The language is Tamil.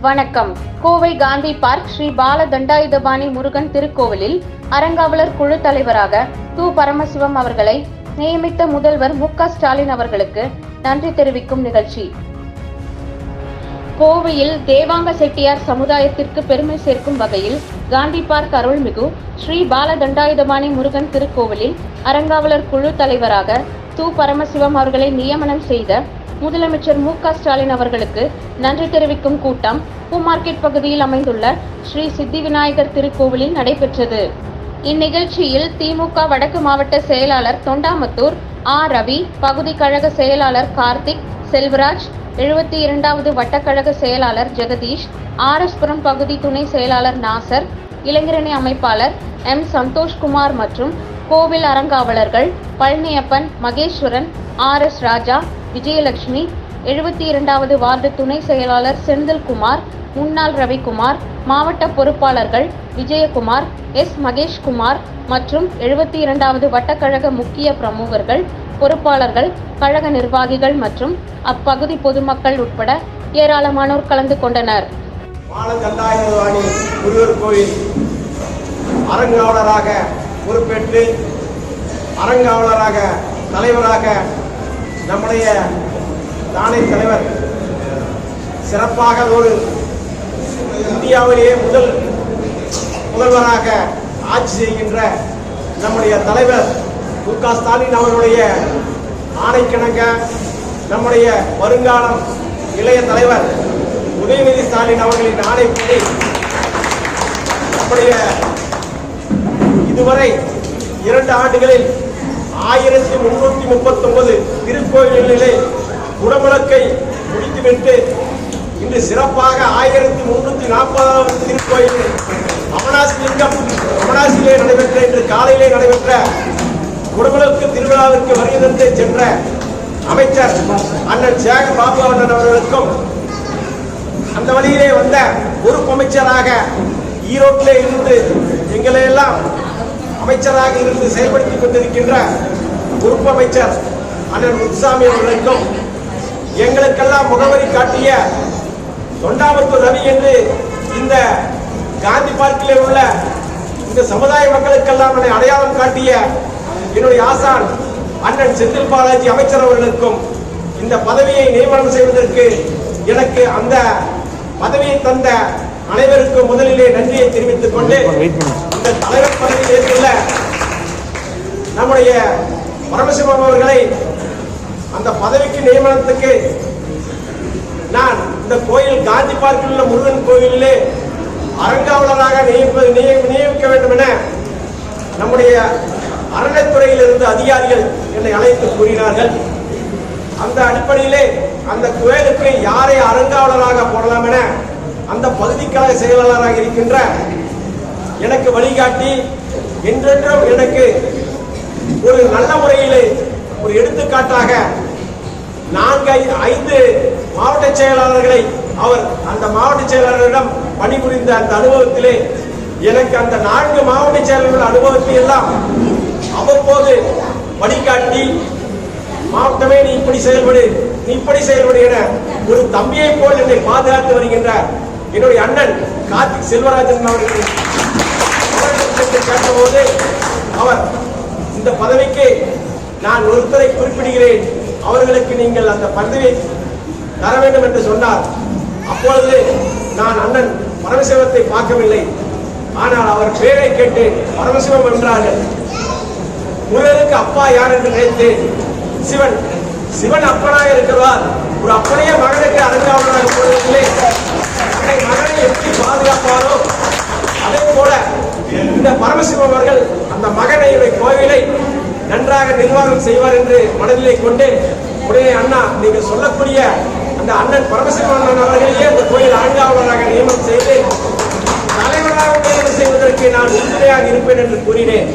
வணக்கம். கோவை காந்தி பார்க் ஸ்ரீ பால தண்டாயுதபாணி முருகன் திருக்கோவிலில் அறங்காவலர் குழு தலைவராக து பரமசிவம் அவர்களை நியமித்த முதல்வர் மு க ஸ்டாலின் அவர்களுக்கு நன்றி தெரிவிக்கும் நிகழ்ச்சி. கோவையில் தேவாங்க செட்டியார் சமுதாயத்திற்கு பெருமை சேர்க்கும் வகையில் காந்தி பார்க் அருள்மிகு ஸ்ரீ பால தண்டாயுதபாணி முருகன் திருக்கோவிலில் அறங்காவலர் குழு தலைவராக து பரமசிவம் அவர்களை நியமனம் செய்த முதலமைச்சர் மு க ஸ்டாலின் அவர்களுக்கு நன்றி தெரிவிக்கும் கூட்டம் பூ மார்க்கெட் பகுதியில் அமைந்துள்ள ஸ்ரீ சித்தி விநாயகர் திருக்கோவிலில் நடைபெற்றது. இந்நிகழ்ச்சியில் திமுக வடக்கு மாவட்ட செயலாளர் தொண்டாமுத்தூர் ஆ. ரவி பகுதி கழக செயலாளர் கார்த்திக் செல்வராஜ் எழுபத்தி இரண்டாவது வட்டக்கழக செயலாளர் ஜெகதீஷ் ஆர்எஸ்புரம் பகுதி துணை செயலாளர் நாசர் இளைஞரணி அமைப்பாளர் எம். சந்தோஷ்குமார் மற்றும் கோவில் அறங்காவலர்கள் பழனியப்பன் மகேஸ்வரன் ஆர். எஸ். ராஜா விஜயலட்சுமி எழுபத்தி இரண்டாவது வார்டு துணை செயலாளர் செந்தில்குமார் முன்னாள் ரவிக்குமார் மாவட்ட பொறுப்பாளர்கள் விஜயகுமார் எஸ். மகேஷ்குமார் மற்றும் எழுபத்தி இரண்டாவது வட்டக்கழக முக்கிய பிரமுகர்கள் பொறுப்பாளர்கள் கழக நிர்வாகிகள் மற்றும் அப்பகுதி பொதுமக்கள் உட்பட ஏராளமானோர் கலந்து கொண்டனர். கோயில் பொறுப்பேற்று அரங்காவலராக தலைவராக நம்முடைய தானே தலைவர். சிறப்பாக ஒரு இந்தியாவிலேயே முதல் முதல்வராக ஆட்சி செய்கின்ற நம்முடைய தலைவர் மு க ஸ்டாலின் அவர்களுடைய ஆணைக்கிணங்க நம்முடைய வருங்காலம் இளைய தலைவர் உதயநிதி ஸ்டாலின் அவர்களின் ஆணைப்படி நம்முடைய இதுவரை இரண்டு ஆண்டுகளில் ஆயிரத்தி முன்னூற்றி முப்பத்தொன்பது திருக்கோயில்களிலே குடமுழக்கை முடித்துவிட்டு இன்று சிறப்பாக ஆயிரத்தி முன்னூத்தி நாற்பதாவது திருக்கோயில் அமனாசிலிங்கம் அமனாசிலே நடைபெற்ற இன்று காலையிலே நடைபெற்ற குடமுழக்கு திருவிழாவிற்கு வருகை சென்ற அமைச்சர் அண்ணன் சேகர் பாபு அண்ணன் அவர்களுக்கும் அந்த வழியிலே வந்த பொறுப்பு அமைச்சராக ஈரோட்டிலே இருந்து எங்களை எல்லாம் அமைச்சராக இருந்து செயல்படுத்திக் கொண்டிருக்கின்ற பொறுப்பு அமைச்சர் அண்ணன் முத்துசாமி அவர்களுக்கும் எங்களுக்கெல்லாம் முகவரி காட்டிய தொண்டாமுத்தூர் ரவி என்று இந்த காந்தி பார்க்கிலே உள்ள இந்த சமுதாய மக்களுக்கெல்லாம் என்னை அடையாளம் காட்டிய என்னுடைய ஆசான் அண்ணன் செந்தில் பாலாஜி அமைச்சர் அவர்களுக்கும் இந்த பதவியை நியமனம் செய்வதற்கு எனக்கு அந்த பதவியை தந்த அனைவருக்கும் முதலிலே நன்றியை தெரிவித்துக் கொண்டு இந்த தலைவர் பதவியில் ஏற்றுள்ள நம்முடைய பரமசிவம் அவர்களை அந்த பதவிக்கு நியமனத்துக்கு நான் இந்த கோயில் காந்தி பார்க்கில் உள்ள முருகன் கோயிலிலே அரங்காவலராக நியமிப்ப- நிய- நியமிக்க வேண்டும் என நம்முடைய அறநிலைத்துறையில் இருந்து அதிகாரிகள் என்னை அழைத்து கூறினார்கள். அந்த அடிப்படையிலே அந்த கோயிலுக்கு யாரை அரங்காவலராக போடலாம் என அந்த பகுதிக்கான செயலாளராக இருக்கின்ற எனக்கு வழிகாட்டி என்றென்றும் எனக்கு ஒரு நல்ல முறையிலே ஒரு எடுத்துக்காட்டாக நான்கு ஐ- ஐந்து மாவட்ட செயலாளர்களை அவர் அந்த மாவட்ட செயலாளரிடம் பணிபுரிந்த அந்த அனுபவத்திலே எனக்கு அந்த நான்கு மாவட்ட செயலாளர்கள் அனுபவத்தை எல்லாம் அவ்வப்போது வழிகாட்டி மாவட்டமே நீ இப்படி செயல்படு நீ இப்படி செயல்படு என ஒரு தம்பியை போல் என்னை பாதுகாத்து வருகின்ற என்னுடைய அண்ணன் கார்த்திக் செல்வராஜன் அவர்கள் கேட்டபோது அவர் இந்த பதவிக்கு நான் ஒருத்தரை குறிப்பிடுகிறேன். அவர்களுக்கு நீங்கள் அந்த பதவியை தர வேண்டும் என்று சொன்னார். அப்பொழுது நான் அண்ணன் பரமசிவத்தை பார்க்கவில்லை. ஆனால் அவர் பேரை கேட்டு பரமசிவம் என்றார்கள். முருகனுக்கு அப்பா யார் என்று நினைத்தேன். சிவன். சிவன் அப்பனாக இருக்கிறார். ஒரு அப்பனையே மகனுக்கு அடங்காவலாக போவதில்லை தன்னை மகனை எப்படி பாதுகாப்பாரோ அதே போல இந்த பரமசிவம் அவர்கள் அந்த மகனை கோவிலை நன்றாக நிர்வாகம் செய்வார் என்று மனதிலே கொண்டு உடனே அண்ணா நீங்க சொல்லக்கூடிய அந்த அண்ணன் பரமசிவன் அவர்களையே அந்த கோயில் அடங்காவலராக நியமனம் செய்து தலைவராக நியமனம் செய்வதற்கு நான் உறுதுணையாக இருப்பேன் என்று கூறினேன்.